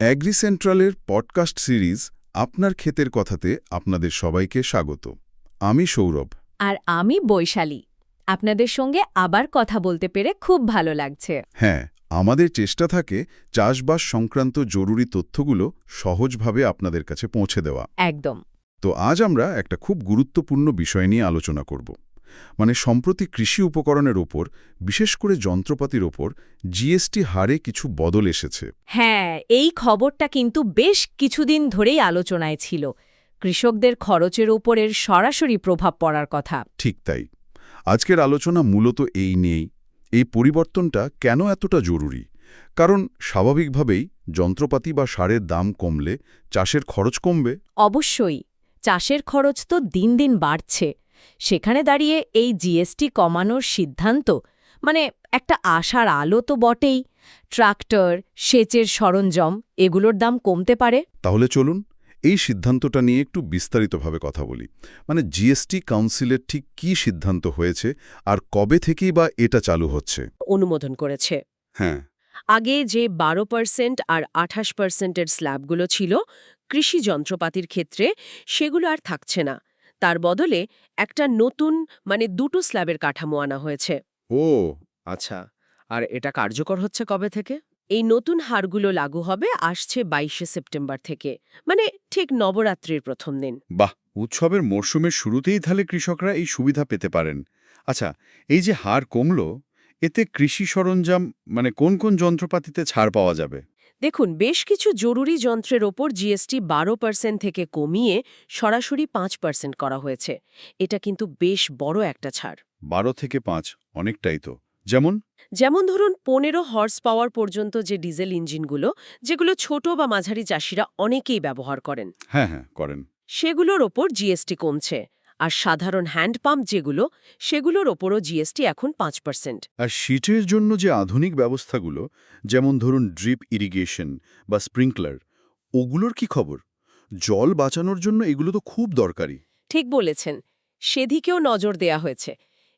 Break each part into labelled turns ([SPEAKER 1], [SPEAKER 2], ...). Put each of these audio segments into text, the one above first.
[SPEAKER 1] Agree সেন্ট্রালের podcast series আপনার ক্ষেতের কথাতে আপনাদের সবাইকে স্বাগত। আমি সৌরভ।
[SPEAKER 2] আর আমি বৈশালী। আপনাদের সঙ্গে আবার কথা বলতে পেরে খুব ভালো লাগছে।
[SPEAKER 1] হ্যাঁ আমাদের চেষ্টা থাকে চাষবাস সংক্রান্ত জরুরি তথ্যগুলো সহজভাবে আপনাদের কাছে পৌঁছে দেওয়া।
[SPEAKER 2] একদম।
[SPEAKER 1] তো আজ আমরা একটা খুব গুরুত্বপূর্ণ বিষয় নিয়ে আলোচনা করব। মানে সম্প্রতি কৃষি উপকরণের ওপর বিশেষ করে যন্ত্রপাতির ওপর জিএসটি হারে কিছু বদল এসেছে।
[SPEAKER 2] হ্যাঁ এই খবরটা কিন্তু বেশ কিছুদিন ধরেই আলোচনায় ছিল। কৃষকদের খরচের ওপরের সরাসরি প্রভাব পড়ার কথা।
[SPEAKER 1] ঠিক তাই। আজকের আলোচনা মূলত এই নেই এই পরিবর্তনটা কেন এতটা জরুরি? কারণ স্বাভাবিকভাবেই যন্ত্রপাতি বা সারের দাম কমলে চাষের খরচ কমবে।
[SPEAKER 2] অবশ্যই। চাষের খরচ তো দিন দিন বাড়ছে। সেখানে দাঁড়িয়ে এই জিএসটি কমানোর সিদ্ধান্ত মানে একটা আশার আলো তো বটেই। ট্রাক্টর সেচের সরঞ্জাম এগুলোর দাম কমতে পারে।
[SPEAKER 1] তাহলে চলুন এই সিদ্ধান্তটা নিয়ে একটু বিস্তারিতভাবে কথা বলি। মানে জিএসটি কাউন্সিলের ঠিক কী সিদ্ধান্ত হয়েছে আর কবে থেকেই বা এটা চালু হচ্ছে?
[SPEAKER 3] অনুমোদন করেছে।
[SPEAKER 1] হ্যাঁ।
[SPEAKER 3] আগে যে বারো পার্সেন্ট আর আঠাশ পার্সেন্টের স্ল্যাবগুলো ছিল কৃষি যন্ত্রপাতির ক্ষেত্রে সেগুলো আর থাকছে না। তার বদলে একটা নতুন মানে দুটো স্ল্যাবের কাঠামো আনা হয়েছে।
[SPEAKER 1] ও
[SPEAKER 3] আচ্ছা। আর এটা কার্যকর হচ্ছে কবে থেকে? এই নতুন হারগুলো লাগু হবে আসছে বাইশে সেপ্টেম্বর থেকে মানে ঠিক নবরাত্রির প্রথম দিন।
[SPEAKER 4] বাহ! উৎসবের মরশুমের শুরুতেই তাহলে কৃষকরা এই সুবিধা পেতে পারেন। আচ্ছা এই যে হার কমল এতে কৃষি সরঞ্জাম মানে কোন কোন যন্ত্রপাতিতে ছাড় পাওয়া যাবে?
[SPEAKER 3] দেখুন বেশ কিছু জরুরি যন্ত্রের ওপর জিএসটি বারো পার্সেন্ট থেকে কমিয়ে সরাসরি পাঁচ পার্সেন্ট করা হয়েছে। এটা কিন্তু বেশ বড় একটা ছাড়।
[SPEAKER 4] বারো থেকে পাঁচ অনেকটাই তো। যেমন?
[SPEAKER 3] যেমন ধরুন পনেরো হর্স পাওয়ার পর্যন্ত যে ডিজেল ইঞ্জিনগুলো যেগুলো ছোট বা মাঝারি চাষিরা অনেকেই ব্যবহার করেন।
[SPEAKER 4] হ্যাঁ হ্যাঁ করেন।
[SPEAKER 3] সেগুলোর ওপর জিএসটি কমছে। আর সাধারণ হ্যান্ড পাম্প যেগুলো সেগুলোর ওপরও জিএসটি এখন পাঁচ পার্সেন্ট।
[SPEAKER 4] আর শীতের জন্য যে আধুনিক ব্যবস্থাগুলো যেমন ধরুন ড্রিপ ইরিগেশন বা স্প্রিংকলার ওগুলোর কি খবর? জল বাঁচানোর জন্য এগুলো তো খুব দরকারি।
[SPEAKER 3] ঠিক বলেছেন। সেদিকেও নজর দেয়া হয়েছে।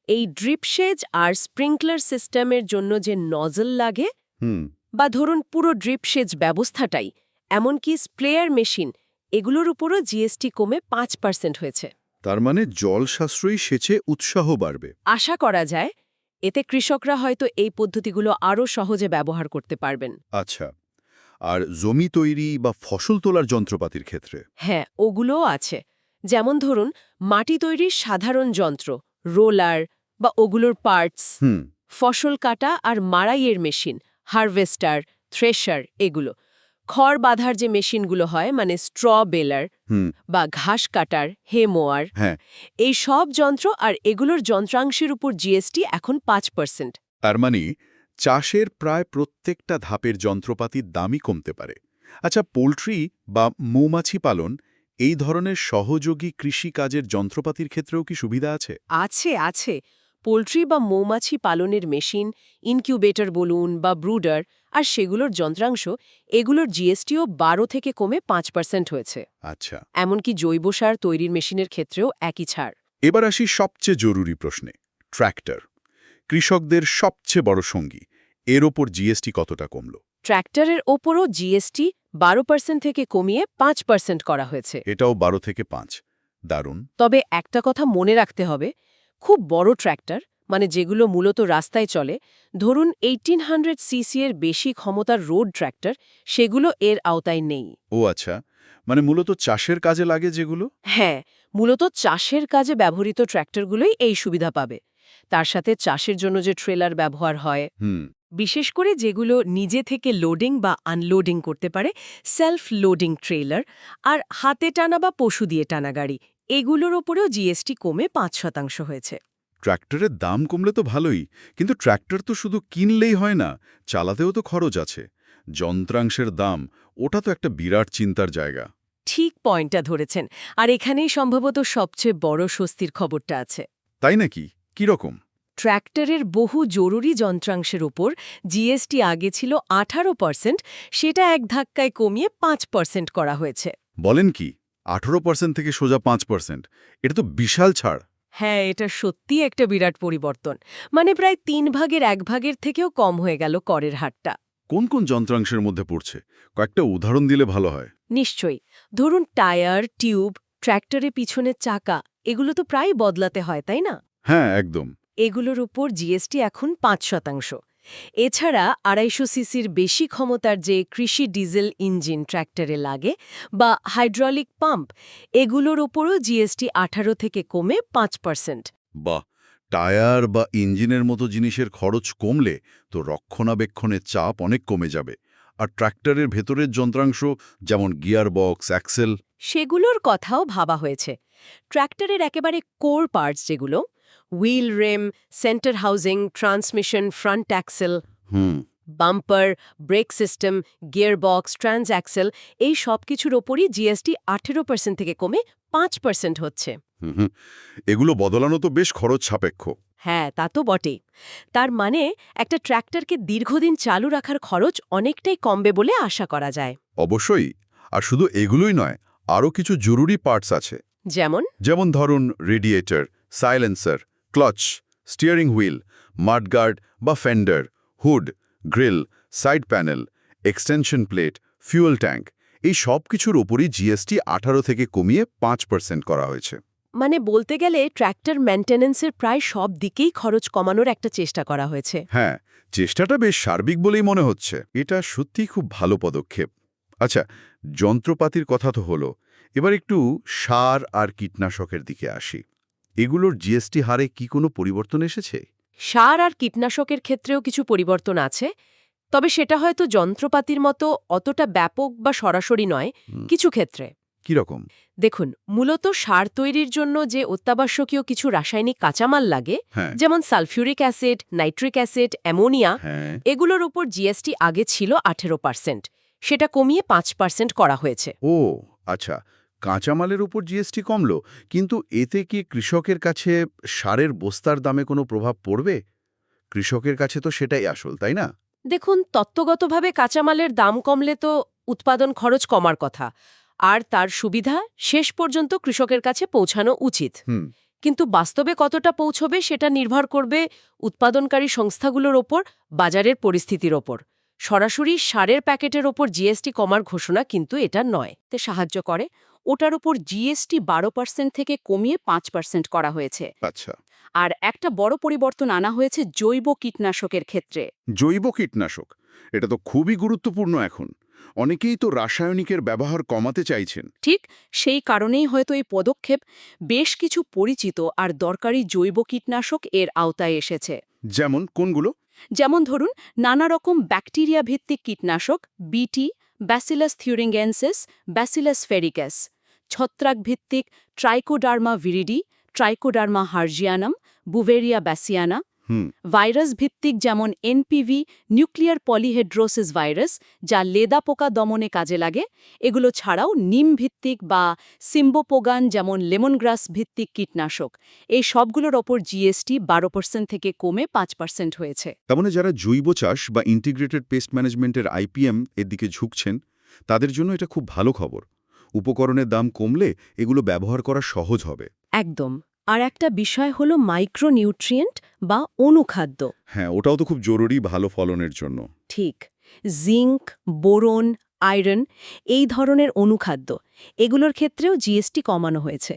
[SPEAKER 3] এই ড্রিপ সেজ আর স্প্রিংকলার সিস্টেমের জন্য যে নজল লাগে
[SPEAKER 4] হুম।
[SPEAKER 3] বা ধরুন পুরো ড্রিপ সেচ ব্যবস্থাটাই এমনকি স্প্রেয়ার মেশিন এগুলোর উপরও জিএসটি কমে পাঁচ পার্সেন্ট হয়েছে।
[SPEAKER 4] তার মানে জল সাশ্রয়ী সেচে উৎসাহ বাড়বে।
[SPEAKER 3] আশা করা যায় এতে কৃষকরা হয়তো এই পদ্ধতিগুলো আরও সহজে ব্যবহার করতে পারবেন।
[SPEAKER 4] আচ্ছা আর জমি তৈরি বা ফসল তোলার যন্ত্রপাতির ক্ষেত্রে?
[SPEAKER 3] হ্যাঁ ওগুলোও আছে। যেমন ধরুন মাটি তৈরির সাধারণ যন্ত্র রোলার বা ওগুলোর পার্টস
[SPEAKER 4] হুম।
[SPEAKER 3] ফসল কাটা আর মাড়াইয়ের মেশিন হারভেস্টার থ্রেশার এগুলো। খড় বাঁধার যে মেশিনগুলো হয় মানে স্ট্র বেলার
[SPEAKER 4] হুম।
[SPEAKER 3] বা ঘাস কাটার হে মোয়ার
[SPEAKER 4] হ্যাঁ।
[SPEAKER 3] এই সব যন্ত্র আর এগুলোর যন্ত্রাংশের উপর জিএসটি এখন পাঁচ পার্সেন্ট।
[SPEAKER 4] তার মানে চাষের প্রায় প্রত্যেকটা ধাপের যন্ত্রপাতির দামই কমতে পারে। আচ্ছা পোলট্রি বা মৌমাছি পালন এই ধরনের সহযোগী কৃষি কাজের যন্ত্রপাতির ক্ষেত্রেও কি সুবিধা আছে?
[SPEAKER 3] আছে আছে। পোলট্রি বা মৌমাছি পালনের মেশিন ইনকিউবেটর বলুন বা ব্রুডার আর সেগুলোর যন্ত্রাংশ এগুলোর জিএসটিও বারো থেকে কমে পাঁচ পার্সেন্ট হয়েছে।
[SPEAKER 4] আচ্ছা।
[SPEAKER 3] এমনকি জৈব সার তৈরির মেশিনের ক্ষেত্রেও একই ছাড়।
[SPEAKER 4] এবার আসি সবচেয়ে জরুরি প্রশ্নে ট্র্যাক্টর। কৃষকদের সবচেয়ে বড় সঙ্গী এর ওপর জিএসটি কতটা কমল?
[SPEAKER 3] ট্র্যাক্টরের ওপরও জিএসটি বারো পার্সেন্ট থেকে কমিয়ে পাঁচ পার্সেন্ট করা হয়েছে।
[SPEAKER 4] এটাও বারো থেকে পাঁচ। দারুণ।
[SPEAKER 3] তবে একটা কথা মনে রাখতে হবে খুব বড় ট্র্যাক্টর মানে যেগুলো মূলত রাস্তায় চলে ধরুন এইটিন হান্ড্রেড সিসি এর বেশি ক্ষমতার রোড ট্র্যাক্টর সেগুলো এর আওতায় নেই।
[SPEAKER 4] ও আচ্ছা মানে মূলত চাষের কাজে লাগে যেগুলো?
[SPEAKER 3] হ্যাঁ মূলত চাষের কাজে ব্যবহৃত ট্র্যাক্টরগুলোই এই সুবিধা পাবে। তার সাথে চাষের জন্য যে ট্রেলার ব্যবহার হয়
[SPEAKER 4] হুম।
[SPEAKER 3] বিশেষ করে যেগুলো নিজে থেকে লোডিং বা আনলোডিং করতে পারে সেলফ লোডিং ট্রেলার আর হাতে টানা বা পশু দিয়ে টানা গাড়ি এগুলোর ওপরেও জিএসটি কমে পাঁচ শতাংশ হয়েছে।
[SPEAKER 4] ট্র্যাক্টরের দাম কমলে তো ভালোই কিন্তু ট্র্যাক্টর তো শুধু কিনলেই হয় না চালাতেও তো খরচ আছে। যন্ত্রাংশের দাম ওটা তো একটা বিরাট চিন্তার জায়গা।
[SPEAKER 3] ঠিক পয়েন্টটা ধরেছেন আর এখানেই সম্ভবত সবচেয়ে বড় স্বস্তির খবরটা আছে।
[SPEAKER 4] তাই নাকি? কি রকম?
[SPEAKER 3] ট্র্যাক্টরের বহু জরুরি যন্ত্রাংশের ওপর জিএসটি আগে ছিল আঠারো পার্সেন্ট সেটা এক ধাক্কায় কমিয়ে পাঁচ পার্সেন্ট করা হয়েছে।
[SPEAKER 4] বলেন কি আঠারো পার্সেন্ট থেকে সোজা পাঁচ পার্সেন্ট এটা তো বিশাল ছাড়।
[SPEAKER 3] হ্যাঁ এটা সত্যি একটা বিরাট পরিবর্তন। মানে প্রায় তিন ভাগের এক ভাগের থেকেও কম হয়ে গেল করের হারটা।
[SPEAKER 4] কোন কোন যন্ত্রাংশের মধ্যে পড়ছে? কয়েকটা উদাহরণ দিলে ভালো হয়।
[SPEAKER 3] নিশ্চয়ই। ধরুন টায়ার টিউব ট্র্যাক্টরে পিছনের চাকা এগুলো তো প্রায় বদলাতে হয় তাই না?
[SPEAKER 4] হ্যাঁ একদম।
[SPEAKER 3] এগুলোর উপর জিএসটি এখন পাঁচ শতাংশ। এছাড়া আড়াইশো সিসির বেশি ক্ষমতার যে কৃষি ডিজেল ইঞ্জিন ট্র্যাক্টরে লাগে বা হাইড্রলিক পাম্প এগুলোর ওপরও জিএসটি আঠারো থেকে কমে পাঁচ পার্সেন্ট।
[SPEAKER 4] বা টায়ার বা ইঞ্জিনের মতো জিনিসের খরচ কমলে তো রক্ষণাবেক্ষণের চাপ অনেক কমে যাবে। আর ট্র্যাক্টরের ভেতরের যন্ত্রাংশ যেমন গিয়ার বক্স অ্যাক্সেল
[SPEAKER 3] সেগুলোর কথাও ভাবা হয়েছে। ট্র্যাক্টরের একেবারে কোর পার্টস যেগুলো wheel rim centre housing transmission front axle
[SPEAKER 4] hmm
[SPEAKER 3] bumper brake system gearbox transaxle এই সব কিছুর ওপরই জিএসটি আঠেরো পার্সেন্ট থেকে কমে পাঁচ পার্সেন্ট হচ্ছে।
[SPEAKER 4] এগুলো বদলানো তো বেশ খরচ সাপেক্ষ।
[SPEAKER 3] হ্যাঁ তা তো বটেই। তার মানে একটা ট্র্যাক্টরকে দীর্ঘদিন চালু রাখার খরচ অনেকটাই কমবে বলে আশা করা যায়।
[SPEAKER 4] অবশ্যই। আর শুধু এগুলোই নয় আরও কিছু জরুরি পার্টস আছে।
[SPEAKER 3] যেমন?
[SPEAKER 4] যেমন ধরুন radiator silencer clutch steering wheel mudguard বা fender hood grille side panel extension plate fuel tank এই সব কিছুর ওপরই জিএসটি আঠারো থেকে কমিয়ে পাঁচ পার্সেন্ট করা হয়েছে।
[SPEAKER 3] মানে বলতে গেলে ট্র্যাক্টর মেনটেন্যান্সের প্রায় সব দিকেই খরচ কমানোর একটা চেষ্টা করা হয়েছে।
[SPEAKER 4] হ্যাঁ চেষ্টাটা বেশ সার্বিক বলেই মনে হচ্ছে। এটা সত্যিই খুব ভালো পদক্ষেপ। আচ্ছা যন্ত্রপাতির কথা তো হলো। এবার একটু সার আর কীটনাশকের দিকে আসি। এগুলোর জিএসটি হারে কি কোনো পরিবর্তন এসেছে?
[SPEAKER 3] সার আর কীটনাশকের ক্ষেত্রেও কিছু পরিবর্তন আছে তবে সেটা হয়তো যন্ত্রপাতির মতো অতটা ব্যাপক বা সরাসরি নয় কিছু ক্ষেত্রে।
[SPEAKER 4] কীরকম
[SPEAKER 3] দেখুন মূলত সার তৈরির জন্য যে অত্যাবশ্যকীয় কিছু রাসায়নিক কাঁচামাল লাগে
[SPEAKER 4] হ্যাঁ।
[SPEAKER 3] যেমন sulphuric acid nitric acid ammonia
[SPEAKER 4] হ্যাঁ।
[SPEAKER 3] এগুলোর উপর জিএসটি আগে ছিল আঠেরো পার্সেন্ট সেটা কমিয়ে পাঁচ পার্সেন্ট করা হয়েছে।
[SPEAKER 4] ও আচ্ছা। কাঁচামালের উপর জিএসটি কমল কিন্তু এতে কি কৃষকের কাছে সারের বস্তার দামে কোনো প্রভাব পড়বে? কৃষকের কাছে তো সেটাই আসল তাই না?
[SPEAKER 3] দেখুন তত্ত্বগতভাবে কাঁচামালের দাম কমলে তো উৎপাদন খরচ কমার কথা আর তার সুবিধা শেষ পর্যন্ত কৃষকের কাছে পৌঁছানো উচিত। কিন্তু বাস্তবে কতটা পৌঁছবে সেটা নির্ভর করবে উৎপাদনকারী সংস্থাগুলোর ওপর বাজারের পরিস্থিতির ওপর। সরাসরি সারের প্যাকেটের ওপর জিএসটি কমার ঘোষণা কিন্তু এটা নয়।
[SPEAKER 2] তে সাহায্য করে। ওটার উপর জিএসটি বারো পার্সেন্ট থেকে কমিয়ে পাঁচ পার্সেন্ট করা হয়েছে।
[SPEAKER 4] আচ্ছা।
[SPEAKER 2] আর একটা বড় পরিবর্তন আনা হয়েছে জৈব কীটনাশকের ক্ষেত্রে।
[SPEAKER 4] জৈব কীটনাশক? এটা তো খুবই গুরুত্বপূর্ণ এখন। অনেকেই তো রাসায়নিকের ব্যবহার কমাতে চাইছেন।
[SPEAKER 2] ঠিক সেই কারণেই হয়তো এই পদক্ষেপ বেশ কিছু পরিচিত আর দরকারি জৈব কীটনাশক এর আওতায় এসেছে।
[SPEAKER 4] যেমন কোনগুলো?
[SPEAKER 2] যেমন ধরুন নানা রকম ব্যাকটেরিয়া ভিত্তিক কীটনাশক বিটি ব্যাসিলাস থিউরিঙ্গেন্সিস ব্যাসিলাস ফেরিক্যাস ছত্রাক ভিত্তিক Trichoderma viride Trichoderma harzianum Beauveria bassiana virus ভিত্তিক যেমন এনপিভি নিউক্লিয়ার পলিহেড্রোসিস ভাইরাস যা লেদা পোকা দমনে কাজে লাগে এগুলো ছাড়াও নিম ভিত্তিক বা সিম্বোপোগান যেমন লেমনগ্রাস ভিত্তিক কীটনাশক। এই সবগুলোর ওপর জিএসটি বারো পার্সেন্ট থেকে কমে পাঁচ পার্সেন্ট হয়েছে।
[SPEAKER 4] তার মানে যারা জৈব চাষ বা ইন্টিগ্রেটেড পেস্ট ম্যানেজমেন্টের আইপিএম এর দিকে ঝুঁকছেন তাদের জন্য এটা খুব ভালো খবর। উপকরণের দাম কমলে এগুলো ব্যবহার করা সহজ হবে।
[SPEAKER 3] একদম। আর একটা বিষয় হলো মাইক্রোনিউট্রিয়েন্ট বা অনুখাদ্য।
[SPEAKER 4] হ্যাঁ ওটাও তো খুব জরুরি ভালো ফলনের জন্য।
[SPEAKER 3] ঠিক। জিঙ্ক বোরন আয়রন এই ধরনের অনুখাদ্য এগুলোর ক্ষেত্রেও জিএসটি কমানো হয়েছে।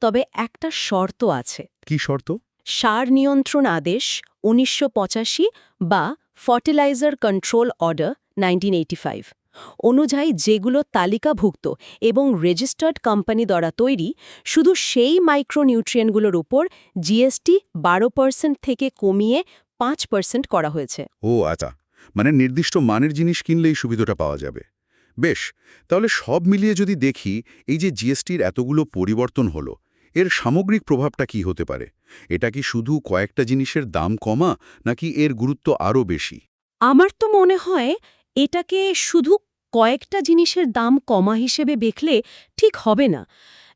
[SPEAKER 3] তবে একটা শর্ত আছে।
[SPEAKER 4] কি শর্ত?
[SPEAKER 3] সার নিয়ন্ত্রণ আদেশ উনিশশো পঁচাশি বা ফার্টিলাইজার কন্ট্রোল অর্ডার নাইনটিন অনুযায়ী যেগুলো তালিকাভুক্ত এবং রেজিস্টার্ড কোম্পানি দ্বারা তৈরি শুধু সেই মাইক্রোনিউট্রিয়েন্টগুলোর উপর জিএসটি বারো পার্সেন্ট থেকে কমিয়ে পাঁচ পার্সেন্ট করা হয়েছে।
[SPEAKER 4] ও আচ্ছা মানে নির্দিষ্ট মানের জিনিস কিনলেই সুবিধাটা পাওয়া যাবে। বেশ তাহলে সব মিলিয়ে যদি দেখি এই যে জিএসটির এতগুলো পরিবর্তন হলো এর সামগ্রিক প্রভাবটা কি হতে পারে? এটা কি শুধু কয়েকটা জিনিসের দাম কমা নাকি এর গুরুত্ব আরও বেশি?
[SPEAKER 2] আমার তো মনে হয় এটাকে শুধু কয়েকটা জিনিসের দাম কমা হিসেবে দেখলে ঠিক হবে না।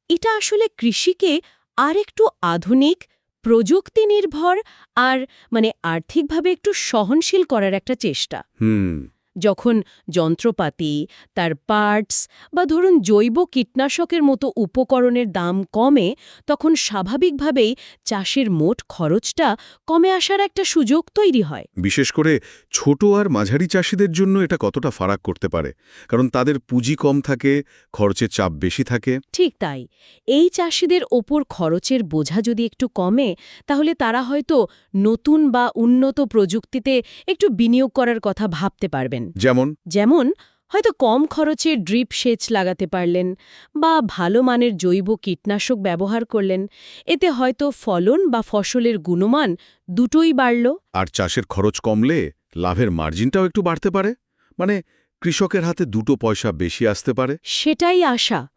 [SPEAKER 2] এটা আসলে কৃষিকে আর একটু আধুনিক প্রযুক্তি নির্ভর আর মানে আর্থিকভাবে একটু সহনশীল করার একটা চেষ্টা।
[SPEAKER 4] হুম।
[SPEAKER 3] যখন যন্ত্রপাতি তার পার্টস বা ধরুন জৈব কীটনাশকের মতো উপকরণের দাম কমে তখন স্বাভাবিকভাবেই চাষের মোট খরচটা কমে আসার একটা সুযোগ তৈরি হয়।
[SPEAKER 4] বিশেষ করে ছোট আর মাঝারি চাষিদের জন্য এটা কতটা ফারাক করতে পারে। কারণ তাদের পুঁজি কম থাকে খরচের চাপ বেশি থাকে।
[SPEAKER 3] ঠিক তাই। এই চাষিদের ওপর খরচের বোঝা যদি একটু কমে তাহলে তারা হয়তো নতুন বা উন্নত প্রযুক্তিতে একটু বিনিয়োগ করার কথা ভাবতে পারবেন।
[SPEAKER 4] যেমন?
[SPEAKER 3] যেমন হয়তো কম খরচে ড্রিপ সেচ লাগাতে পারলেন বা ভালো মানের জৈব কীটনাশক ব্যবহার করলেন। এতে হয়তো ফলন বা ফসলের গুণমান দুটোই বাড়ল।
[SPEAKER 4] আর চাষের খরচ কমলে লাভের মার্জিনটাও একটু বাড়তে পারে? মানে কৃষকের হাতে দুটো পয়সা বেশি আসতে পারে?
[SPEAKER 3] সেটাই আশা।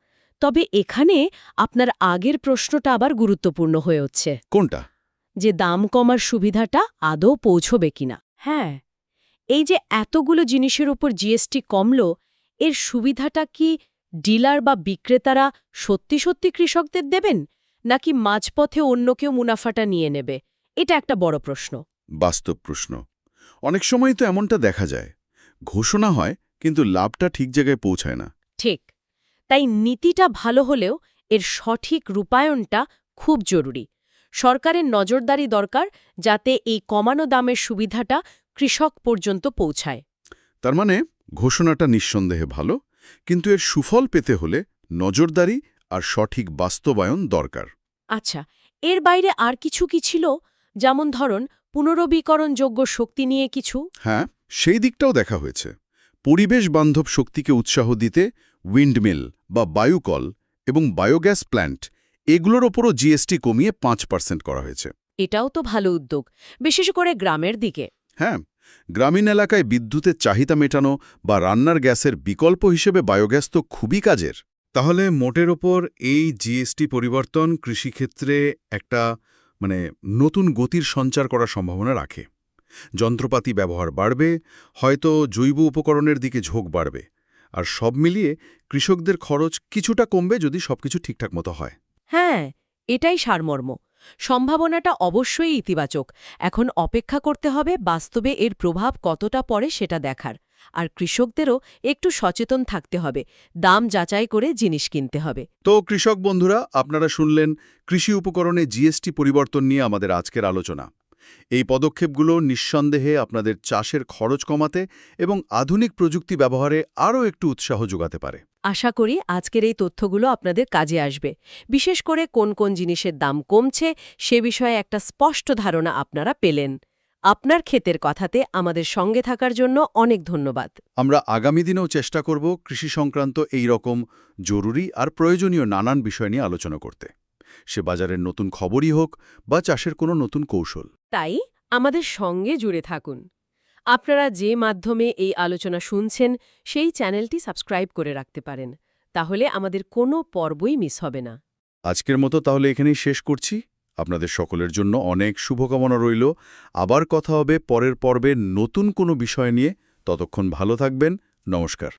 [SPEAKER 3] তবে এখানে আপনার আগের প্রশ্নটা আবার গুরুত্বপূর্ণ হয়ে হচ্ছে
[SPEAKER 4] কোনটা?
[SPEAKER 3] যে দাম কমার সুবিধাটা আদৌ পৌঁছবে কিনা? হ্যাঁ এই যে এতগুলো জিনিসের উপর জিএসটি কমল এর সুবিধাটা কি ডিলার বা বিক্রেতারা সত্যি সত্যি কৃষকদের দেবেন নাকি মাঝপথে অন্য কেউ মুনাফাটা নিয়ে নেবে? এটা একটা বড় প্রশ্ন।
[SPEAKER 4] বাস্তব প্রশ্ন। অনেক সময় তো এমনটা দেখা যায়। ঘোষণা হয় কিন্তু লাভটা ঠিক জায়গায় পৌঁছায় না।
[SPEAKER 3] ঠিক। তাই নীতিটা ভালো হলেও এর সঠিক রূপায়ণটা খুব জরুরি। সরকারের নজরদারি দরকার যাতে এই কমানো দামের সুবিধাটা কৃষক পর্যন্ত পৌঁছায়।
[SPEAKER 4] তার মানে ঘোষণাটা নিঃসন্দেহে ভালো কিন্তু এর সুফল পেতে হলে নজরদারি আর সঠিক বাস্তবায়ন দরকার।
[SPEAKER 3] আচ্ছা এর বাইরে আর কিছু কি ছিল? যেমন ধরন পুনরবীকরণযোগ্য শক্তি নিয়ে কিছু?
[SPEAKER 4] হ্যাঁ সেই দিকটাও দেখা হয়েছে। পরিবেশ বান্ধব শক্তিকে উৎসাহ দিতে উইন্ডমিল বা বায়ুকল এবং বায়োগ্যাস প্ল্যান্ট এগুলোর ওপরও জিএসটি কমিয়ে পাঁচ পার্সেন্ট করা হয়েছে।
[SPEAKER 3] এটাও তো ভালো উদ্যোগ বিশেষ করে গ্রামের দিকে।
[SPEAKER 4] হ্যাঁ গ্রামীণ এলাকায় বিদ্যুতের চাহিদা মেটানো বা রান্নার গ্যাসের বিকল্প হিসেবে বায়োগ্যাস তো খুবই কাজের। তাহলে মোটের ওপর এই জিএসটি পরিবর্তন কৃষিক্ষেত্রে একটা মানে নতুন গতির সঞ্চার করার সম্ভাবনা রাখে। যন্ত্রপাতি ব্যবহার বাড়বে, হয়তো জৈব উপকরণের দিকে ঝোঁক বাড়বে। আর সব মিলিয়ে কৃষকদের খরচ কিছুটা কমবে যদি সবকিছু ঠিকঠাক মতো হয়।
[SPEAKER 3] হ্যাঁ এটাই সারমর্ম। সম্ভাবনাটা অবশ্যই ইতিবাচক। এখন অপেক্ষা করতে হবে বাস্তবে এর প্রভাব কতটা পড়ে সেটা দেখার। আর কৃষকদেরও একটু সচেতন থাকতে হবে, দাম যাচাই করে জিনিস কিনতে হবে।
[SPEAKER 4] তো কৃষক বন্ধুরা, আপনারা শুনলেন কৃষি উপকরণে জিএসটি পরিবর্তন নিয়ে আমাদের আজকের আলোচনা। এই পদক্ষেপগুলো নিঃসন্দেহে আপনাদের চাষের খরচ কমাতে এবং আধুনিক প্রযুক্তি ব্যবহারে আরও একটু উৎসাহ যোগাতে পারে।
[SPEAKER 3] আশা করি আজকের এই তথ্যগুলো আপনাদের কাজে আসবে। বিশেষ করে কোন কোন জিনিসের দাম কমছে সে বিষয়ে একটা স্পষ্ট ধারণা আপনারা পেলেন। আপনার ক্ষেতের কথাতে আমাদের সঙ্গে থাকার জন্য অনেক ধন্যবাদ।
[SPEAKER 4] আমরা আগামী দিনেও চেষ্টা করব কৃষি সংক্রান্ত এই রকম জরুরি আর প্রয়োজনীয় নানান বিষয় নিয়ে আলোচনা করতে। সে বাজারের নতুন খবরই হোক বা চাষের কোনো নতুন কৌশল।
[SPEAKER 3] তাই আমাদের সঙ্গে জুড়ে থাকুন। আপনারা যে মাধ্যমে এই আলোচনা শুনছেন, সেই চ্যানেলটি সাবস্ক্রাইব করে রাখতে পারেন, তাহলে আমাদের কোনো পর্বই মিস হবে না।
[SPEAKER 4] আজকের মতো তাহলে এখানেই শেষ করছি। আপনাদের সকলের জন্য অনেক শুভকামনা রইল। আবার কথা হবে পরের পর্বে নতুন কোনো বিষয় নিয়ে। ততক্ষণ ভালো থাকবেন। নমস্কার।